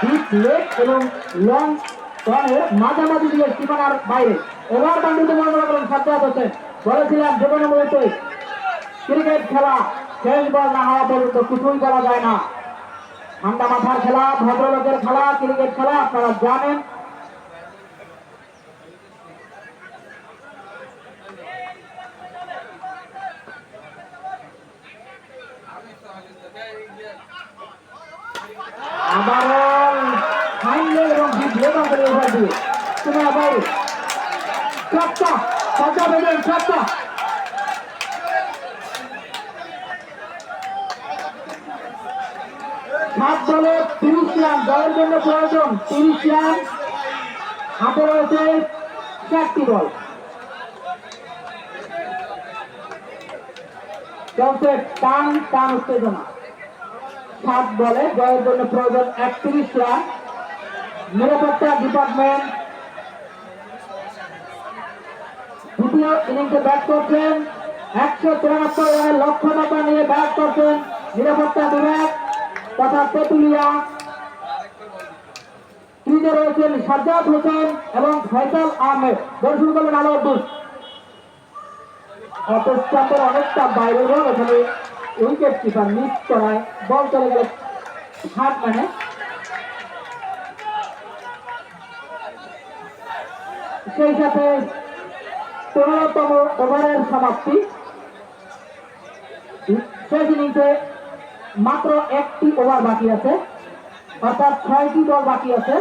Deep leg এবং long টনের মাঝামাঝি দিয়ে সীমানার বাইরে। এবার বান্ডিতে মনে করেন সাজ্জাদ হোসেন বলেছিলাম জীবনে মূলত ক্রিকেট খেলা, শেষ বল না হওয়া পর্যন্ত কিছুই করা যায় না। ঠান্ডা মাথার খেলা, ভদ্রলোকের খেলা ক্রিকেট খেলা, আপনারা জানেন। আবারও ফাইনাল এবং জিতলে বাংলা এবার দিয়ে তুমি আবার চারটা চারটা বেজেন চারটা সাত বলে তিরিশ রান, দলের জন্য প্রয়োজন তিরিশ রান। হাতে রয়েছে চারটি বল। টান টান উত্তেজনা। সাত বলে জয়ের জন্য প্রয়োজন একত্রিশ রান নিরাপত্তা ডিপার্টমেন্ট দ্বিতীয় ইনিংসে ব্যাট করছেন। একশো তিরানব্বই রানের লক্ষ্যমাত্রা নিয়ে ব্যাট করছেন নিরাপত্তা বিভাগ তথা তেতুলিয়া। ক্রিজে রয়েছেন সাজ্জাদ হোসেন এবং ফয়সাল আহমেদ। শুরু করলেন আলো আব্দুল অপস্থাপের অনেকটা বাইরে এখানে উইকেট কিপার মিস করায় বল চলে গেল হাত মানে। সেই সাথে পনেরোতম ওভারের সমাপ্তি। শেষ ইনিংসে মাত্র একটি ওভার বাকি আছে, অর্থাৎ ছয়টি দল বাকি আছে।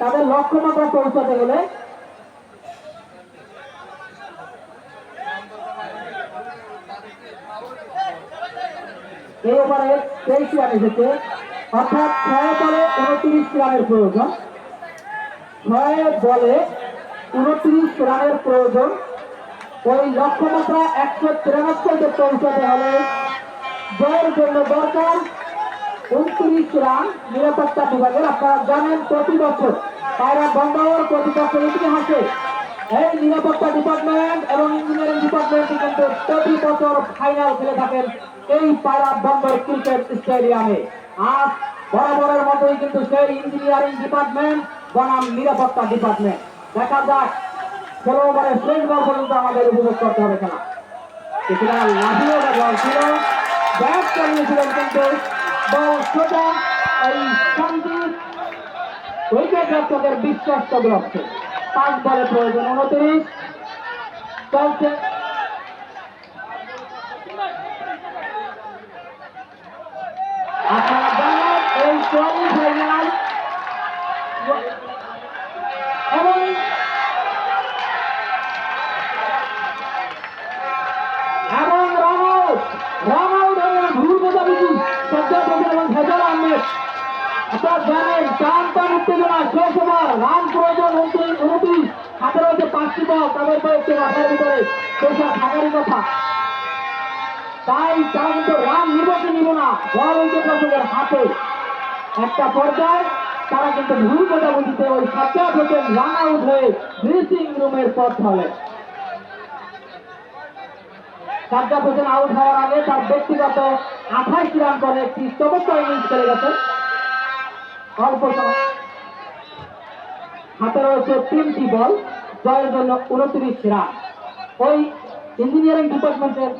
তাদের লক্ষ্যমাত্রা পৌঁছাতে গেলে এই ওভারে তেইশ রান এসেছে। অর্থাৎ ছয় বলে উনত্রিশ রানের প্রয়োজন। ছয় বলে উনত্রিশ রানের প্রয়োজন। ওই লক্ষ্যমাত্রা একশো তিরানব্বইতে পৌঁছাতে জয়ের জন্য দরকার উনত্রিশ রান নিরাপত্তা বিভাগের। আপনারা জানেন প্রতি বছর পায়রা বন্দর প্রতি বছর ইতিহাসে এই নিরাপত্তা ডিপার্টমেন্ট এবং ইঞ্জিনিয়ারিং ডিপার্টমেন্ট কিন্তু প্রতি বছর ফাইনাল খেলে থাকেন এই পায়রা বন্দর ক্রিকেট স্টেডিয়ামে। আজ বরাবরের মতোই কিন্তু সেই ইঞ্জিনিয়ারিং ডিপার্টমেন্ট বনাম নিরাপত্তা ডিপার্টমেন্ট। দেখা যাক, ষোলো শেষ বল পর্যন্ত আমাদের উপভোগ করতে হবে খেলা। কিছুটা লাফিয়ে বল ছিল। ব্যাট চালিয়েছিলেন কিন্তু বল সোজা এই সন্দীপ। উইকেট রক্ষকের বিশ্বস্ত লক্ষ্যে পাঁচ বলে প্রয়োজন, উনত্রিশ। চলছে। জানেন এই কোয়ালি ফাইনাল। এবং এবং রান আউট রান আউট এবং ভুল বোঝাবুঝি সজ্জাদ হোসেন এবং ফেজল আহমেদ। আপনারা জানেন টান টান উত্তেজনা শেষ ওভার, রান প্রয়োজন রয়েছে তাদের কয়েকটি মাথার ভিতরে পেশা থাকারই কথা। তাই তারা কিন্তু রান নিব কি নিব না, বল উইকেট হাতে। একটা পর্যায়ে তারা কিন্তু ভুল কথা বোঝাবুঝিতে ওই সাজ্জাদ হোসেন রান আউট হয়ে ড্রেসিং রুমের পথ হলেন সাজ্জাদ হোসেন আউট হওয়ার আগে তার ব্যক্তিগত আঠাইশ রান করে একটি চমৎকার ইনিংস খেলে গেছেন অল্প সময়। হাতে রয়েছে তিনটি বল। জয়ের জন্য উনত্রিশ রান। ওই ইঞ্জিনিয়ারিং ডিপার্টমেন্টের